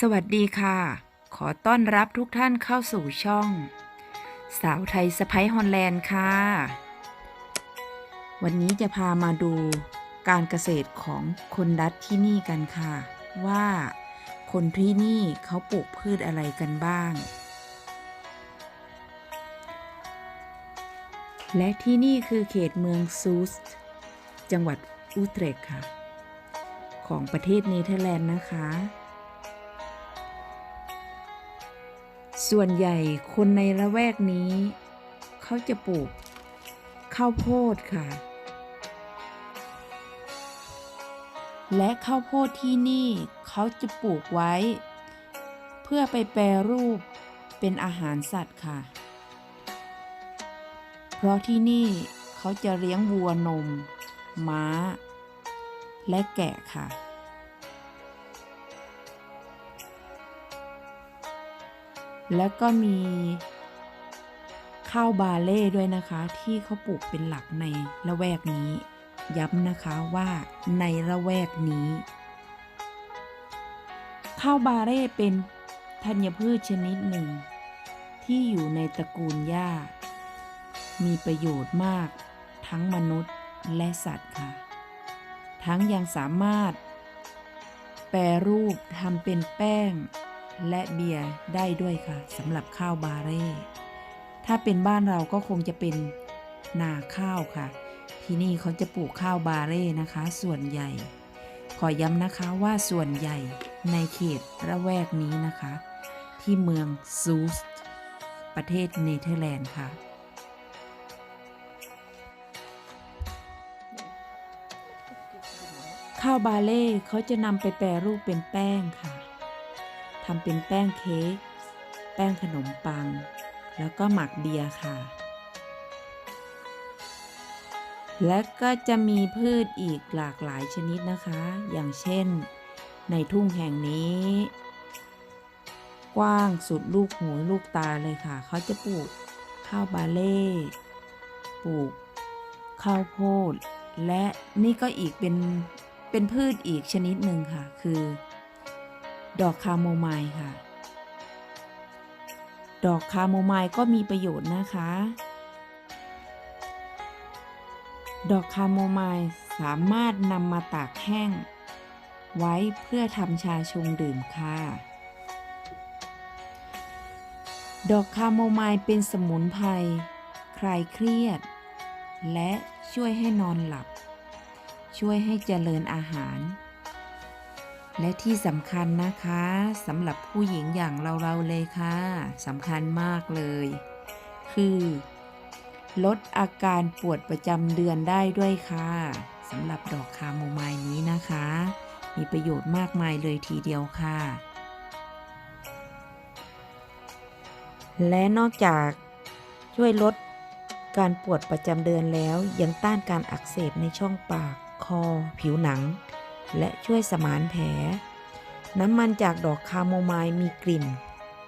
สวัสดีค่ะ ขอต้อนรับทุกท่านเข้าสู่ช่อง สาวไทยสไปฮอลแลนด์ค่ะ วันนี้จะพามาดูการเกษตรของคนดัตที่นี่กันค่ะ ว่าคนที่นี่เขาปลูกพืชอะไรกันบ้าง และที่นี่คือเขตเมืองซูสต์จังหวัดอูเทรกค่ะ ของประเทศเนเธอร์แลนด์นะคะ ส่วนใหญ่คนในละแวกนี้ เขาจะปลูกข้าวโพดค่ะ และข้าวโพดที่นี่เขาจะปลูกไว้ เพื่อไปแปรรูปเป็นอาหารสัตว์ค่ะ เพราะที่นี่เขาจะเลี้ยงวัวนม ม้า และแกะค่ะ แล้วก็มีข้าวบาเล่ด้วยนะคะ ที่เขาปลูกเป็นหลักในละแวกนี้ ย้ำนะคะว่าในละแวกนี้ ข้าวบาเล่เป็นธัญพืชชนิดหนึ่ง ที่อยู่ในตระกูลหญ้า มีประโยชน์มากทั้งมนุษย์และสัตว์ค่ะ ทั้งยังสามารถ แปรรูปทำเป็นแป้ง และเบียร์ได้ด้วยค่ะสำหรับข้าวบาเร่ ถ้าเป็นบ้านเราก็คงจะเป็นนาข้าวค่ะ ที่นี่เขาจะปลูกข้าวบาเร่นะคะ ส่วนใหญ่ ขอย้ำนะคะว่าส่วนใหญ่ในเขตระแวกนี้นะคะ ที่เมืองซูสประเทศเนเธอร์แลนด์ค่ะ ข้าวบาเล่เขาจะนำไปแปรรูปเป็นแป้งค่ะ ทำเป็นแป้งเค้ก แป้งขนมปัง แล้วก็หมักเบียร์ค่ะ และก็จะมีพืชอีกหลากหลายชนิดนะคะ อย่างเช่น ในทุ่งแห่งนี้ กว้างสุดลูกหูลูกตาเลยค่ะ เขาจะปลูกข้าวบาเล่ ปลูกข้าวโพด และนี่ก็อีกเป็นเป็นพืชอีกชนิดหนึ่งค่ะ คือ ดอกคาโมไมล์ค่ะ ดอกคาโมไมล์ก็มีประโยชน์นะคะ ดอกคาโมไมล์สามารถนำมาตากแห้ง ไว้เพื่อทำชาชงดื่มค่ะ ดอกคาโมไมล์เป็นสมุนไพรคลายเครียด และช่วยให้นอนหลับ ช่วยให้เจริญอาหาร และที่สำคัญนะคะสำหรับผู้หญิงอย่างเราๆเลยค่ะสำคัญมากเลย คือ ลดอาการปวดประจำเดือนได้ด้วยค่ะสำหรับดอกคาโมไมล์นี้นะคะ มีประโยชน์มากมายเลยทีเดียวค่ะ และนอกจากช่วยลดการปวดประจำเดือนแล้วยังต้านการอักเสบในช่องปาก คอ ผิวหนัง และช่วยสมานแผล น้ำมันจากดอกคาโมไมล์มีกลิ่น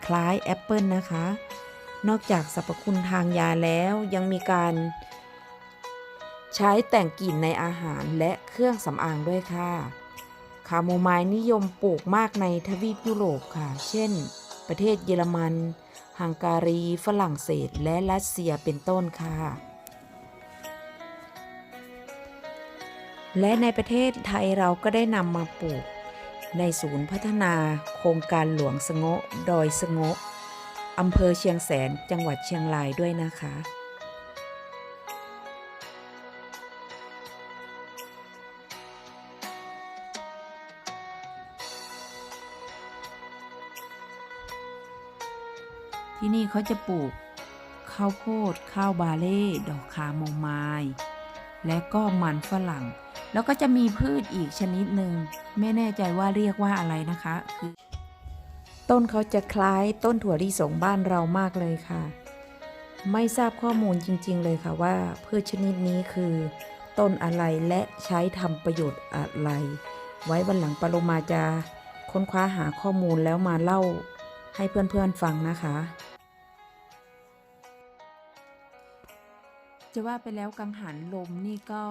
คล้ายแอปเปิลนะคะ นอกจากสรรพคุณทางยาแล้วยังมีการใช้แต่งกลิ่นในอาหารและเครื่องสำอางด้วยค่ะ คาโมไมล์นิยมปลูกมากในทวีปยุโรปค่ะ เช่น ประเทศเยอรมันฮังการี ฝรั่งเศส และรัสเซียเป็นต้นค่ะ และในประเทศไทยเราก็ได้นำมาปลูก ในศูนย์พัฒนาโครงการหลวงสงะดอยสงะอำเภอเชียงแสนจังหวัดเชียงรายด้วยนะคะ ที่นี่เขาจะปลูกข้าวโพดข้าวบาเล่ ดอกคาโมไมล์ และก็มันฝรั่ง แล้วก็จะมีพืชอีกชนิดหนึ่งไม่แน่ใจว่าเรียกว่าอะไรนะคะคือต้นเขาจะคล้ายต้นถั่วลิสงบ้านเรามากเลยค่ะ ไม่ทราบข้อมูลจริง ๆ เลยค่ะว่าพืชชนิดนี้คือ ต้นอะไรและใช้ทำประโยชน์อะไร ไว้วันหลังปาโลมาจะค้นคว้าหาข้อมูลแล้วมาเล่าให้เพื่อนๆฟังนะคะ จะว่าไปแล้วกังหันลมนี่ก็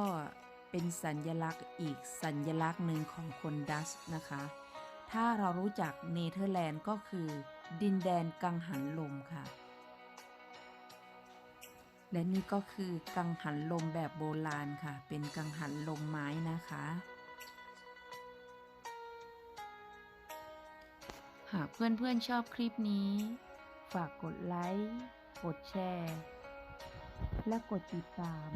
เป็นสัญญลักษณ์อีกสัญญลักษณ์หนึ่งของคนดัชนะคะ ถ้าเรารู้จักเนเธอร์แลนด์ก็คือดินแดนกังหันลมค่ะ และนี่ก็คือกังหันลมแบบโบราณค่ะ เป็นกังหันลมไม้นะคะ หากเพื่อนๆชอบคลิปนี้ ฝากกดไลค์ กดแชร์ และกดติดตาม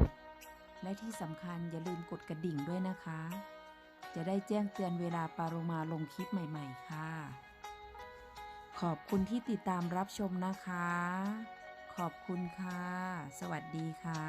และที่สำคัญอย่าลืมกดกระดิ่งด้วยนะคะ จะได้แจ้งเตือนเวลาปาโรมาลงคลิปใหม่ๆ ค่ะ ขอบคุณที่ติดตามรับชมนะคะ ขอบคุณค่ะ สวัสดีค่ะ